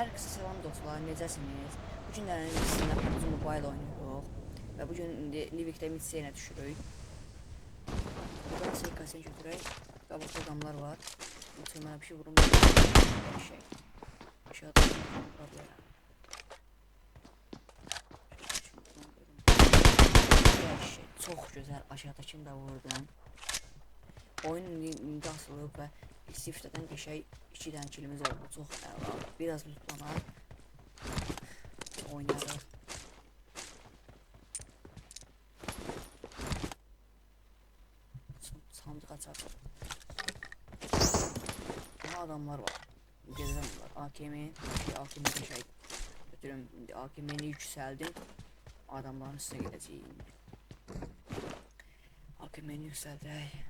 Hər kəsə salam dostlar, necəsiniz? Bu günlərin sizinlə PUBG Mobile oynuyoruz. Və bu gün indi Livikdə Midseyenə düşürük. Buradan SKS-ni götürək. Qabaqda adamlar var. Lütfen mənə bir şey vurun. Bir şey. Aşağıda vura bilərəm. Şey, çox gözəl aşağıdakini də vurdum. Oyun indi, indi asılıb və istiftadan qəşəng 2 dənə kilimiz oldu. Çox əla. Biraz lütfənə oynarıq. San- Sandık açarıq. Aha adamlar var. Gedirəm var. AKM, şey, AKM qəşəng. Götürüm, AKM-ni yüksəldim. Adamların üstünə gedəcəyik indi. AKM-ni yüksəldək.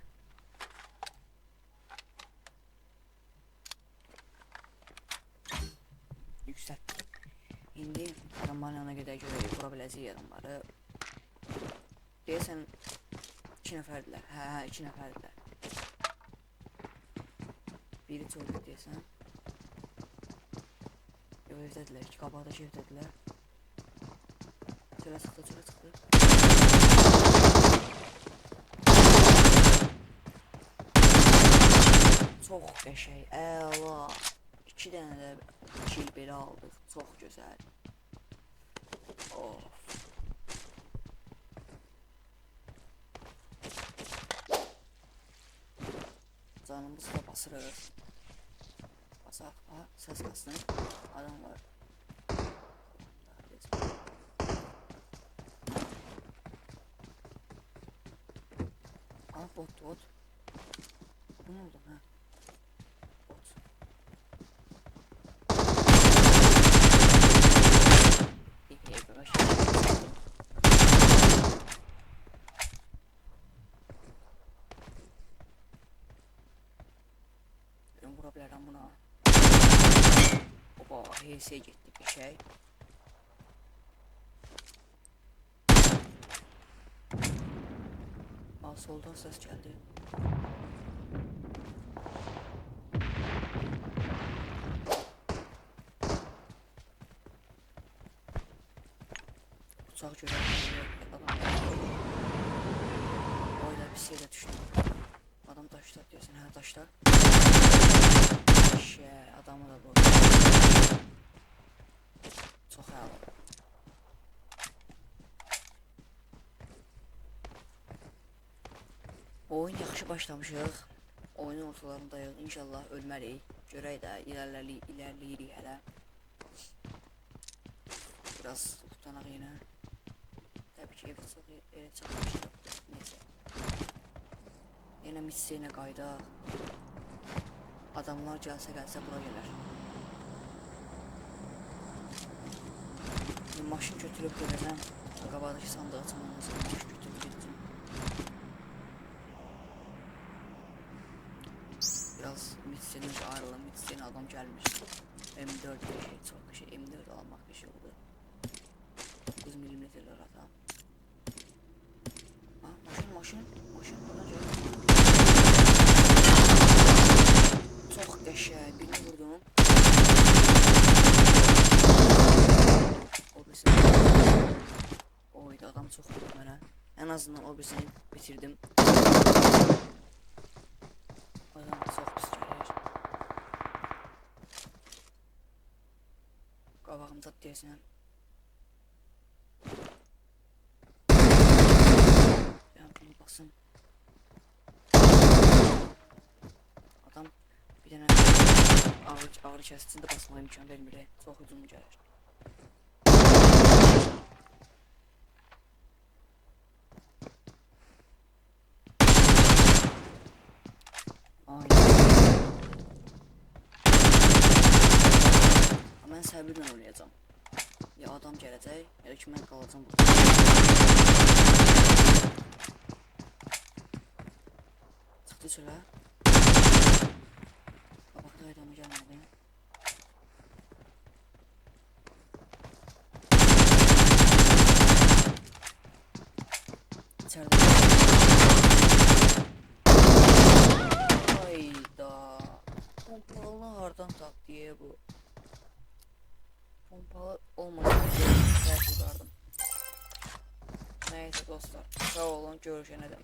İndi adamların yanına gedək görək, vura biləcəyik adamları. Deyəsən 2 nəfərdilər. Hə, hə, 2 nəfərdilər. Biri çöldə deyəsən. Yox, evdədirlər. İki qabaqdakı evdədirlər. Çölə çıxdı, çölə çıxdı. Çox qəşəng, əla. 2 dənə də kill belə aldıq. Çox gözəl. Of. Canımızı da basırıq. Basaq, ha, səs qasın. Adam var. Ah, bot, bot. Bu ne oldu ha? Ben buna. Oba, HS getdi bir şey. Aa, soldan ses geldi. Görüyor. Adam. Oyla bir şey de düştü. Adam taşta diyorsun ha taşta. Şey adamı da bu. Çok havalı. Oyun yaxşı başlamışıq. Oyunun ortalarındayıq. İnşallah ölməliyik. Görək də ilərləli ilərləyirik hələ. Biraz tutanaq yenə. Təbii ki, ev çox elə çıxmışıq. Neyse. Yenə missiyinə qaydaq. Adamlar gəlsə gəlsə bura gələr. Maşın götürüb gedəcəm. Qabaqdakı sandığı açmam lazım. Maşın Biraz missiyadan ayrılım. Missiyadan adam gəlmiş. M4 bir şey bir şey. M4 almaq bir şey oldu. 9 milimetreler adam. Ha, maşın maşın. Maşın gəlir. Çox qəşəng. Birini vurdum. O birisi. Oydu adam çox vurdu mənə. Ən azından o birisini bitirdim. Adam çox pis gəlir. Qabağımda deyəsən. Ben bunu basın. Adam bir tane ağır, ağır içerisinde basmaya imkan vermir. Çok uzun gelir. Mən səbirlə oynayacağam. Ya adam gələcək, ya ki mən qalacağam burada. Çıxdı çölə. Qabaqda adamı gəlmədi. İçəridə. Hayda. Pompalı hardan tapdı bu? Pompalı olmasın diye tutardım. Neyse dostlar. Sağ olun görüşene dek.